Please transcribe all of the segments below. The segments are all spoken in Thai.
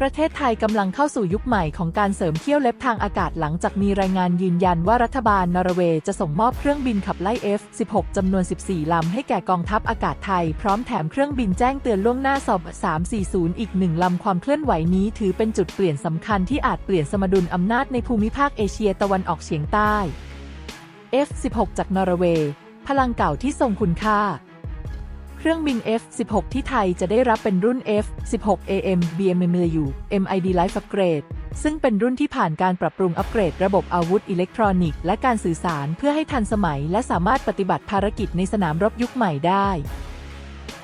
ประเทศไทยกำลังเข้าสู่ยุคใหม่ของการเสริมเที่ยวเล็บทางอากาศหลังจากมีรายงานยืนยันว่ารัฐบาลนอร์เวย์จะส่งมอบเครื่องบินขับไล่ F-16 จำนวน 14 ลำให้แก่กองทัพอากาศไทย พร้อมแถมเครื่องบินแจ้งเตือนล่วงหน้าสอบ 340 อีกหนึ่งลำความเคลื่อนไหวนี้ถือเป็นจุดเปลี่ยนสำคัญที่อาจเปลี่ยนสมดุลอำนาจในภูมิภาคเอเชียตะวันออกเฉียงใต้ F-16 จากนอร์เวย์พลังเก่าที่ทรงคุณค่า ครื่องบิน F-16 ที่ไทยจะได้รับเป็นรุ่น F-16 AM BMMU MID Life Upgrade ซึ่งเป็นรุ่นที่ผ่านการปรับปรุงอัปเกรดระบบอาวุธอิเล็กทรอนิกส์และการสื่อสารเพื่อให้ทันสมัย และสามารถปฏิบัติภารกิจในสนามรบยุคใหม่ได้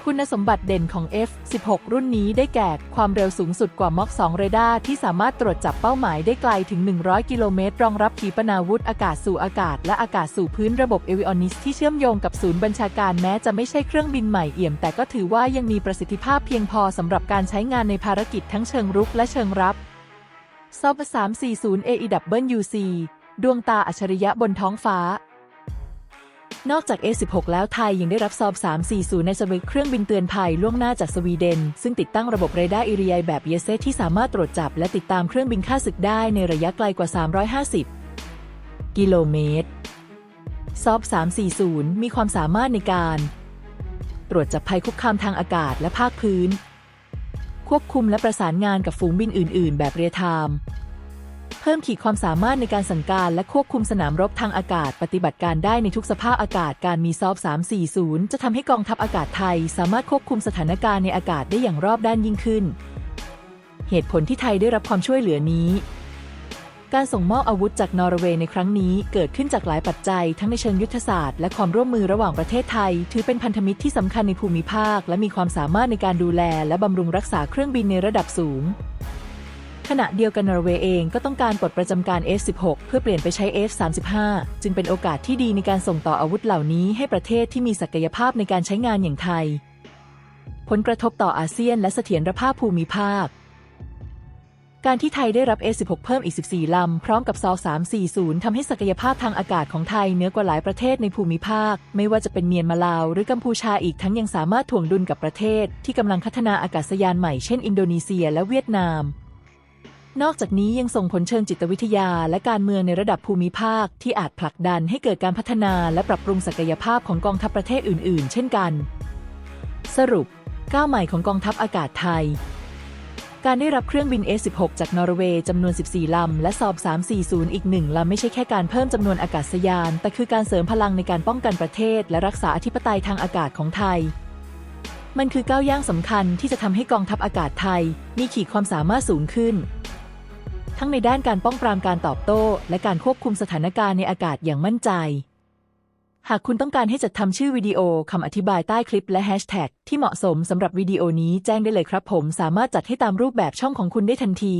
คุณสมบัติเด่นของ F-16 รุ่นนี้ได้แก่ความเร็วสูงสุดกว่าม็อก2เรดาร์ที่สามารถตรวจจับเป้าหมายได้ไกลถึง 100 กิโลเมตร รองรับขีปนาวุธอากาศสู่อากาศ และอากาศสู่พื้นระบบเอวิออนิสที่เชื่อมโยงกับศูนย์บัญชาการแม้จะไม่ใช่เครื่องบินใหม่เอี่ยม แต่ก็ถือว่ายังมีประสิทธิภาพเพียงพอสำหรับการใช้งานในภารกิจทั้งเชิงรุกและเชิงรับซอบ340 AEWC ดวงตาอัจฉริยะบนท้องฟ้า นอกจาก A16 แล้วไทยยังได้รับซอบ340 ในสวิตเครื่องบินเตือนภัยล่วงหน้าจากสวีเดน ซึ่งติดตั้งระบบเรดาร์อิริยายแบบเยเซที่สามารถตรวจจับและติดตามเครื่องบินค่าศึกได้ในระยะไกลกว่า 350 กิโลเมตรซอบ340 มีความสามารถในการ ตรวจจับภัยคุกคามทางอากาศและภาคพื้น ควบคุมและประสานงานกับฝูงบินอื่น ๆ แบบเรียลไทม์ เพิ่มขีดความสามารถในการสั่งการและควบคุมสนามรบทางอากาศ ปฏิบัติการได้ในทุกสภาพอากาศการมีซอบ340 จะทำให้กองทัพอากาศไทย สามารถควบคุมสถานการณ์ในอากาศได้อย่างรอบด้านยิ่งขึ้น เหตุผลที่ไทยได้รับความช่วยเหลือนี้ การส่งมอบอาวุธจากนอร์เวย์ในครั้งนี้เกิดขึ้นจากหลายปัจจัย ทั้งในเชิงยุทธศาสตร์และความร่วมมือระหว่างประเทศไทย ถือเป็นพันธมิตรที่สำคัญในภูมิภาค และมีความสามารถในการดูแล และบำรุงรักษาเครื่องบินในระดับสูง ขณะเดียวกันนอร์เวย์เองก็ต้องการปลดประจำการ F-16 เพื่อเปลี่ยนไปใช้ F-35 จึงเป็นโอกาสที่ดีในการส่งต่ออาวุธเหล่านี้ให้ประเทศที่มีศักยภาพในการใช้งานอย่างไทย ผลกระทบต่ออาเซียนและเสถียรภาพภูมิภาค การที่ไทยได้รับ F-16 เพิ่มอีก 14 ลำ พร้อมกับซอ340ทำให้ศักยภาพทางอากาศของไทยเหนือกว่าหลายประเทศในภูมิภาค ไม่ว่าจะเป็นเมียนมาลาว หรือกัมพูชาอีกทั้งยังสามารถถ่วงดุลกับประเทศ ที่กำลังพัฒนาอากาศยานใหม่เช่น อินโดนีเซีย และเวียดนาม นอกจากนี้ยังส่งผลเชิงจิตวิทยาและการเมืองในระดับภูมิภาค ที่อาจผลักดันให้เกิดการพัฒนาและปรับปรุงศักยภาพของกองทัพประเทศอื่น ๆ เช่นกัน สรุปก้าวใหม่ของกองทัพอากาศไทย การได้รับเครื่องบิน A16 จากนอร์เวย์จำนวน 14 ลำ และสอบ 340 อีกหนึ่งลำไม่ใช่แค่การเพิ่มจำนวนอากาศยาน แต่คือการเสริมพลังในการป้องกันประเทศ และรักษาอธิปไตยทางอากาศของไทยมันคือก้าวย่างสำคัญที่จะทำให้กองทัพอากาศไทย มีขีดความสามารถสูงขึ้น ทั้งในด้านการป้องปรามการตอบโต้ และการควบคุมสถานการณ์ในอากาศอย่างมั่นใจ หากคุณต้องการให้จัดทำชื่อวิดีโอคำอธิบายใต้คลิปและแฮชแท็กที่เหมาะสมสำหรับวิดีโอนี้แจ้งได้เลยครับผมสามารถจัดให้ตามรูปแบบช่องของคุณได้ทันที